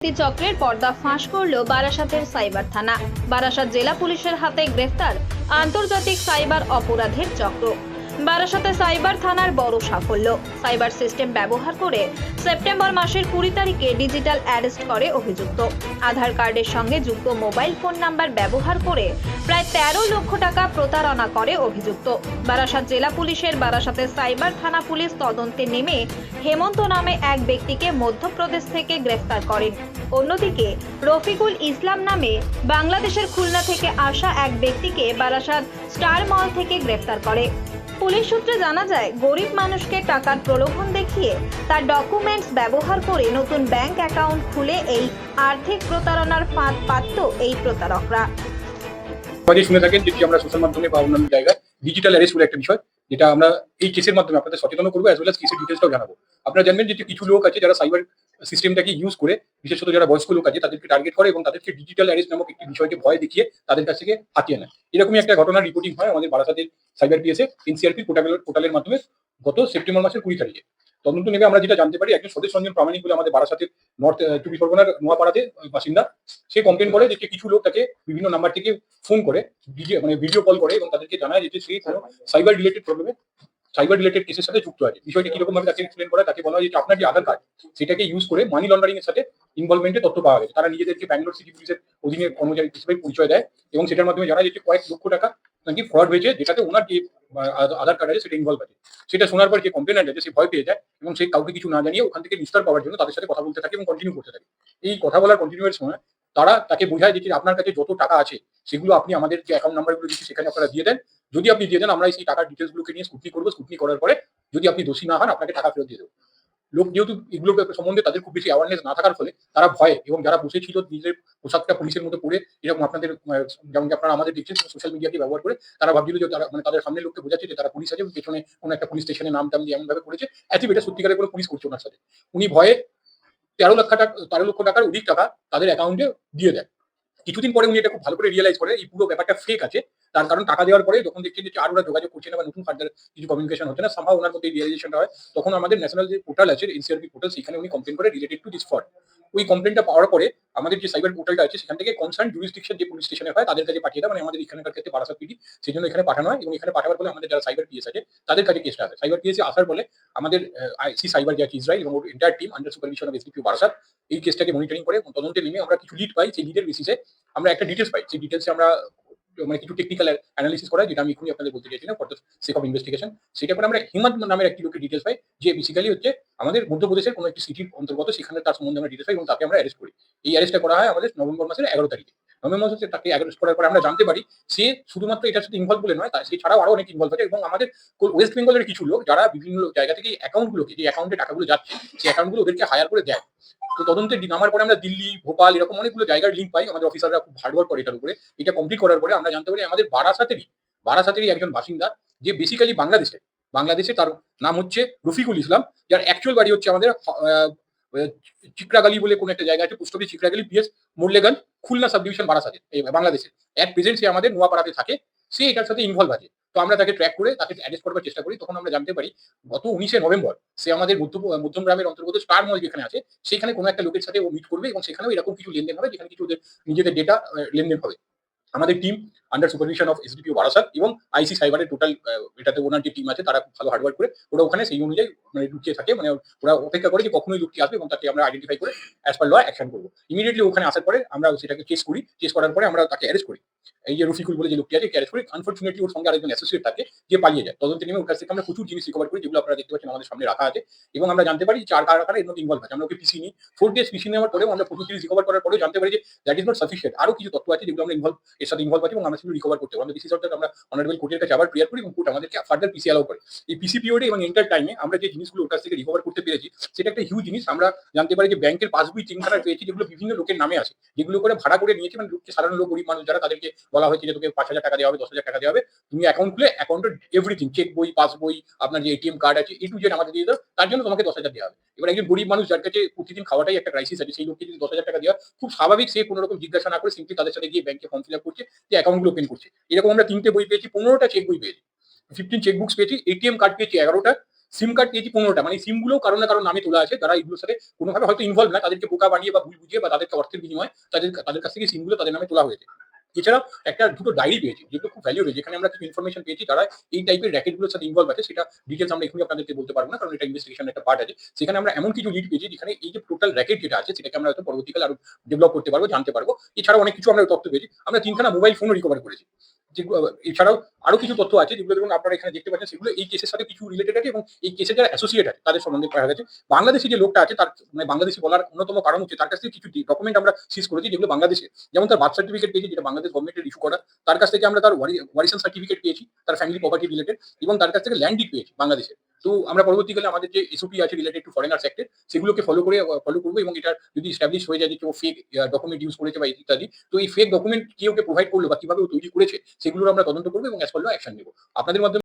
চক্রের পর্দা ফাঁস করল বারাসাতের সাইবার থানা। বারাসাত জেলা পুলিশের হাতে গ্রেফতার আন্তর্জাতিক সাইবার অপরাধের চক্র। বারাসাতে সাইবার থানার বড় সাফল্য। সাইবার সিস্টেম ব্যবহার করে সেপ্টেম্বর মাসের কুড়ি তারিখে ডিজিটাল অ্যারেস্ট করে অভিযুক্ত। আধার কার্ডের সঙ্গে যুক্ত মোবাইল ফোন নাম্বার ব্যবহার করে প্রায় তেরো লক্ষ টাকা প্রতারণা করে অভিযুক্ত। বারাসাত জেলা পুলিশের বারাসাতে সাইবার থানা পুলিশ তদন্তে নেমে হেমন্ত নামে এক ব্যক্তিকে মধ্যপ্রদেশ থেকে গ্রেফতার করেন। অন্যদিকে রফিকুল ইসলাম নামে বাংলাদেশের খুলনা থেকে আসা এক ব্যক্তিকে বারাসাত স্টার মল থেকে গ্রেফতার করে। পুলিশ সূত্রে জানা যায়, গরিব মানুষকে টাকার প্রলোভন দেখিয়ে তার ডকুমেন্টস ব্যবহার করে নতুন ব্যাংক অ্যাকাউন্ট খুলে এই আর্থিক প্রতারণার ফাঁদ পাতত এই প্রতারকরা। সবাই শুনে থাকেন, যেটি আমরা সোশ্যাল মাধ্যমে বা অন্যান্য জায়গায় ডিজিটাল অ্যারেস্ট বলে একটা বিষয়, যেটা আমরা এই কেসের মাধ্যমে আপনাদের সচেতন করব অ্যাজ ওয়েল কেসের ডিটেলসটাও জানাব। আপনারা জানবেন যে কিছু লোক আছে যারা সাইবার সিস্টেমটাকে ইউজ করে বিশেষত যারা বয়স্ক লোক আছে, তাদেরকে টার্গেট করে এবং তাদেরকে ডিজিটাল অ্যারেস্ট নামক একটি বিষয়কে ভয় দেখিয়ে তাদের কাছ থেকে হাতিয়ে নেয়। এরকমই একটা ঘটনার রিপোর্টিং হয় আমাদের বারাসাতের সাইবার পিএসএ এনসিআরপি পোর্টাল পোর্টালের মাধ্যমে গত সেপ্টেম্বর মাসের কুড়ি তারিখে। তদন্ত নেমে আমরা যেটা জানতে পারি, একজন স্বদেশ রঞ্জন প্রামাণিক বলে আমাদের বারাসাতের নর্থ চব্বিশ পরগনার নোয়াপাড়াতে বাসিন্দা। সে কমপ্লেন করে যে কিছু লোক তাকে বিভিন্ন নাম্বার থেকে ফোন করে মানে ভিডিও কল করে এবং তাদেরকে জানায় যে সে কোনো সাইবার রিলেটেড প্রবলেমে সাইবার রিলেটেড কেসের সাথে যুক্ত আছে। বিষয়টা কীরকম ভাবে তাকে এক্সপ্লেন করা, তাকে বলা হয় যে আপনার যে আধার কার্ড সেটাকে ইউজ করে মানি লন্ডারিং এর সাথে ইনভলভমেন্টের তথ্য পাওয়া গেছে। তারা নিজেদেরকে ব্যাঙ্গালোর সিটি পুলিশের অধীনে কর্মচারী হিসেবে পরিচয় দেয় এবং সেটার মাধ্যমে জানা যায় যে কয়েক লক্ষ টাকা নাকি ফ্রড হয়েছে, যেটাতে ওনার যে আধার কার্ড আছে সেটা ইনভলভ আছে। সেটা শোনার পর যে কমপ্লেন আছে, সে ভয় পেয়ে যায় এবং সে কাউকে কিছু না জানিয়ে ওখান থেকে নিস্তার পাওয়ার জন্য তাদের সাথে কথা বলতে থাকে এবং কন্টিনিউ করতে থাকে। এই কথা বলার কন্টিনিউয়ের সময় তারা তাকে বোঝায় যে আপনার কাছে যত টাকা আছে, সেগুলো আপনি আমাদের যে অ্যাকাউন্ট নাম্বারগুলো দিচ্ছি, সেখানে আপনারা দিয়ে দেন। যদি আপনি দিয়ে দেন, আমরা সেই টাকার ডিটেলস গুলোকে নিয়ে স্কুটনি করব। স্কুটনি করার পরে যদি আপনি দোষী না হন, আপনাকে টাকা ফেরত দিয়ে দেবো। লোক যেহেতু এগুলো সম্বন্ধে তাদের খুব বেশি অ্যাওয়ারনেস না থাকার ফলে তারা ভয়ে এবং যারা বসেছিল নিজের পোশাকটা পুলিশের মধ্যে পরে, এরকম আপনাদের যেমন আপনারা আমাদের দেখছেন সোশ্যাল মিডিয়াকে ব্যবহার করে তারা ভাবছিল যে তারা মানে তাদের সামনে লোককে বোঝাচ্ছে যে তারা পুলিশ আছে পেছনে কোনো একটা পুলিশ স্টেশনে নাম টাম দিয়ে এমন ভাবে করেছে অ্যাচিভ এটা সত্যিকারের কোনো পুলিশ করছে ওনার সাথে। উনি ভয়ে তেরো লক্ষ টাকা, তেরো লক্ষ টাকার অধিক টাকা তাদের অ্যাকাউন্টে দিয়ে দেয় কিছুদিন পরে উনি এটা খুব ভালো করে রিয়েলাইজ করে এই পুরো ব্যাপারটা ফেক আছে। তার কারণ টাকা দেওয়ার পরে যখন দেখছেন যে আর ওরা যোগাযোগ করছে না বা নতুন ফার্দার কিছু কমিউনিকেশন হচ্ছে না সামহা ওনার মধ্যে রিয়েলাইজেশনটা হয়, তখন আমাদের ন্যাশনাল যে পোর্টাল আছে এনসিআরপি পোর্টাল সেখানে উনি কমপ্লেন করে রিলেটেড টু দিস ফ্রড ওই কমপ্লেনটা পাওয়ার পরে আমাদের যে সাইবার পোর্টালটা আছে, সেখান থেকে কনসার্ন জুরিসডিকশন যে পুলিশ স্টেশনে হয়, তাদের কাছে পাঠিয়ে দেয় মানে আমাদের এখানকার ক্ষেত্রে বারাসাত পিডি সেই জন্য এখানে পাঠানো হয় এবং এখানে পাঠাবার ফলে আমাদের যারা সাইবার পিএস আছে, তাদের কাছে কেসটা আছে সাইবার পিএসে আসার ফলে আমাদের আইসি সাইবার আছে ইসরায়েল এবং ওর entire team under supervision of SPPU Barasat এই কেসটাকে মনিটরিং করে তদন্তে নেমে আমরা কিছু লিড পাই। সেই লিডের বেসিসে আমরা একটা ডিটেলস পাই। সেই ডিটেলসে আমরা মানে কিছু টেকনিক্যাল অ্যানালিসিস করা যেটা আমি এখনই আপনাদের বলতে চাইছিলাম for the sake of investigation সেটা পরে আমরা হিমন্ত নামের একটি লোকের ডিটেলস পাই, যে বেসিক্যালি হচ্ছে আমাদের মধ্যপ্রদেশের কোনো একটি সিটির অন্তর্গত, সেখানে তার সম্বন্ধে আমরা ডিটেলস পাই এবং তাকে আমরা অ্যারেস্ট করি। এই অ্যারেস্টটা করা হয় আমাদের নভেম্বর মাসের এগারো তারিখে। নভেম্বর মাসে তাকে অ্যারেস্ট করার পরে আমরা জানতে পারি, সে শুধুমাত্র এটার সাথে ইনভলভ বলে নয় সে ছাড়াও আরও অনেক ইনভলভ আছে এবং আমাদের ওয়েস্ট বেঙ্গলের কিছু লোক যারা বিভিন্ন জায়গা থেকে অ্যাকাউন্টগুলোকে যে অ্যাকাউন্টে টাকাগুলো যাচ্ছে সেই অ্যাকাউন্টগুলো ওদেরকে হায়ার করে দেয়। তো তদন্তে নামার পরে আমরা দিল্লি, ভোপাল এরকম অনেকগুলো জায়গার লিঙ্ক পাই, আমাদের অফিসাররা খুব হার্ডওয়ার্ক করে এটার উপরে। এটা কমপ্লিট করার পরে আমরা জানতে পারি আমাদের বারাসাতেরই বারাসাতেরই একজন বাসিন্দা, যে বেসিক্যালি বাংলাদেশে বাংলাদেশে তার নাম হচ্ছে রফিকুল ইসলাম, যার অ্যাকচুয়াল বাড়ি হচ্ছে আমাদের চিকরাগালি বলে কোন একটা জায়গা আছে post office Chikragali PS Murlegan Khulna sub division বারাসাতে বাংলাদেশে। এক প্রেজেন্ট সে আমাদের নোয়াপাড়াতে থাকে, সে এটার সাথে ইনভলভ আছে। তো আমরা তাকে ট্র্যাক করে, তাকে অ্যারেস্ট করবার চেষ্টা করি, তখন আমরা জানতে পারি, গত উনিশে নভেম্বর সে আমাদের মধ্য, মধ্যম গ্রামের অন্তর্গত স্টার মল যেখানে আছে, সেখানে কোনো একটা লোকের সাথে ও মিট করবে এবং সেখানেও এরকম কিছু লেনদেন হবে, যেখানে কিছু ওদের নিজেদের ডেটা লেনদেন হবে। আমাদের team under supervision of SDPO Barasat এবং আইসি সাইবারের টোটাল এটাতে ওনার যে টিম আছে তারা খুব ভালো হার্ডওয়ার্ক করে ওরা ওখানে সেই অনুযায়ী মানে লুকিয়ে থাকে মানে ওরা অপেক্ষা করে যে কখনোই লুকিয়ে আসবে এবং তাকে আমরা আইডেন্টিফাই করে অ্যাজ পার ল অ্যাকশন করব। ইমিডিয়েটলি ওখানে আসার পরে আমরা সেটাকে চেস করি চেস করার পরে আমরা তাকে অ্যারেস্ট করি। এই যে রফিকুল বলে যে লোকটি আছে অ্যারেস্ট করি আনফর্চুনেটলি ওর সঙ্গে আরেকজন অ্যাসোসিয়েট থাকে, যে পালিয়ে যায়। তদন্তে নেমে ওর কাছ থেকে আমরা প্রচুর জিনিস রিকভার করি যেগুলো আপনারা দেখতে পাচ্ছেন আমাদের সামনে রাখা আছে। এবং আমরা জানতে পারি চার কারখানা এর মধ্যে ইনভলভ আছে। আমরা ওকে পিসি নিই। ফোর ডেজ পিসি নেওয়ার পরেও আমরা প্রচুর জিনিস রিকভার করার পরেও জানতে পারি যে দ্যাট ইজ নট সাফিসিয়েন্ট আরও কিছু তথ্য আছে যেগুলো আমরা ইনভলভ এর সাথে ইনভলভ আছে এবং আমরা সেগুলো রিকভার করতে পারি আমরা বিশেষ অর্থাৎ আমরা অনারেবল কোর্টের কাছে আবার প্রেয়ার করি এবং কোর্ট আমাদেরকে ফার্দার পিসি অ্যালাউ করে। এই পিসি পিরিয়ডে এবং এন্টার টাইমে আমরা যে জিনিসগুলো ওর কাছ থেকে রিকভার করতে পেরেছি, সেটা একটা হিউজ জিনিস। আমরা জানতে পারি যে ব্যাংকের পাসবই তিনখানা পেয়েছি যেগুলো বিভিন্ন লোকের নামে আছে, যেগুলো করে ভাড়া করে নিয়েছে। মানে লোককে সাধারণ লোক, গরিব মানুষ যারা তাদেরকে বলা হয়েছে যে তোকে পাঁচ হাজার টাকা দেওয়া হবে, দশ হাজার টাকা দেওয়া হবে। তুমি অ্যাকাউন্ট খুলে অ্যাকাউন্টের এভরিথিং চেক বই, পাস বই, আপনার যে এটিএম কার্ড আছে এ টু জেড আমাদের দিয়ে দাও, তার জন্য তোমাকে দশ হাজার দেওয়া হবে। এবার একজন গরিব মানুষ যার কাছে প্রতিদিন খাওয়াটাই একটা ক্রাইসিস আছে, সেই লোককে যদি দশ হাজার টাকা দেওয়া খুব স্বাভাবিক সে কোনো রকম জিজ্ঞাসা না করে সিম্পলি তাদের সাথে গিয়ে ব্যাংকে ফর্ম ফিল আপ করছে, যে অ্যাকাউন্টগুলো ওপেন করছে। এরকম আমরা তিনটে বই পেয়েছি, পনেরোটা চেক বই পেয়েছি। ফিফটিন চেক বুকস পেয়েছি এটিএম কার্ড পেয়েছি এগারোটা সিম কার্ড পেয়েছি পনেরোটা। মানে সিমগুলো কারও না কারও নামে তোলা আছে, যারা এগুলোর সাথে কোনোভাবে হয়তো ইনভলভ না, তাদেরকে বোকা বানিয়ে বা ভুল বুঝিয়ে বা তাদেরকে অর্থের বিনিময়ে তাদের তাদের কাছ থেকে সিমগুলো তাদের নামে তোলা হয়েছে। এছাড়াও একটা দুটো ডায়েরি পেয়েছি, যেগুলো খুব ভ্যালু রয়েছে। যেখানে আমরা কিছু ইনফরমেশন পেয়েছি, তারা এই টাইপের র্যাকেটগুলোর সাথে ইনভলভ আছে। সেটা ডিটেলস আমরা এখানে আপনাদেরকে বলতে পারব না, কারণ এটা ইনভেস্টিগেশন একটা পার্ট আছে। সেখানে আমরা এমন কিছু লিড পেয়েছি, যেখানে এই যে টোটাল র্যাকেট যেটা আছে, সেটাকে আমরা হয়তো পরবর্তীকালে আরও ডেভেলপ করতে পারব, জানতে পারব। এছাড়াও অনেক কিছু আমরা তথ্য পেয়েছি। আমরা তিনখানা মোবাইল ফোনও রিকভার করেছি। যেগুলো এছাড়াও আরও কিছু তথ্য আছে যেগুলো দেখুন আপনারা এখানে দেখতে পাচ্ছেন, সেগুলো এই কেসের সাথে কিছু রিলেটেড আছে এবং এই কেসের যারা অ্যাসোসিয়েট আছে, তাদের সম্বন্ধে পাওয়া গেছে। বাংলাদেশে যে লোকটা আছে, তার মানে বাংলাদেশি বলার অন্যতম কারণ হচ্ছে তার কাছ থেকে কিছু ডকুমেন্ট আমরা সিজ করেছি যেগুলো বাংলাদেশে। যেমন তার বার্থ সার্টিফিকেট পেয়েছি, যেটা বাংলাদেশ গভর্নমেন্টের ইস্যু করা। তার কাছ থেকে আমরা তার ওয়ারিশন সার্টিফিকেট পেয়েছি, তার ফ্যামিলি প্রপার্টি রিলেটেড এবং তার কাছ থেকে ল্যান্ড ডিট পেয়েছি বাংলাদেশে। তো আমরা পরবর্তীকালে আমাদের যে এসওপি আছে রিলেটেড টু ফরেনার্স অ্যাক্টের সেগুলোকে ফলো করে ফলো করব এবং এটা যদি স্ট্যাবলিশ হয়ে যায় যে কেউ ফেক ডকুমেন্ট ইউজ করেছে বা ইত্যাদি, তো এই ফেক ডকুমেন্ট কেউ ওকে প্রোভাইড করল বা কীভাবে ও তৈরি করেছে, সেগুলোর আমরা তদন্ত করব এবং অ্যাজ পারল অ্যাকশন নেব। আপনাদের মাধ্যমে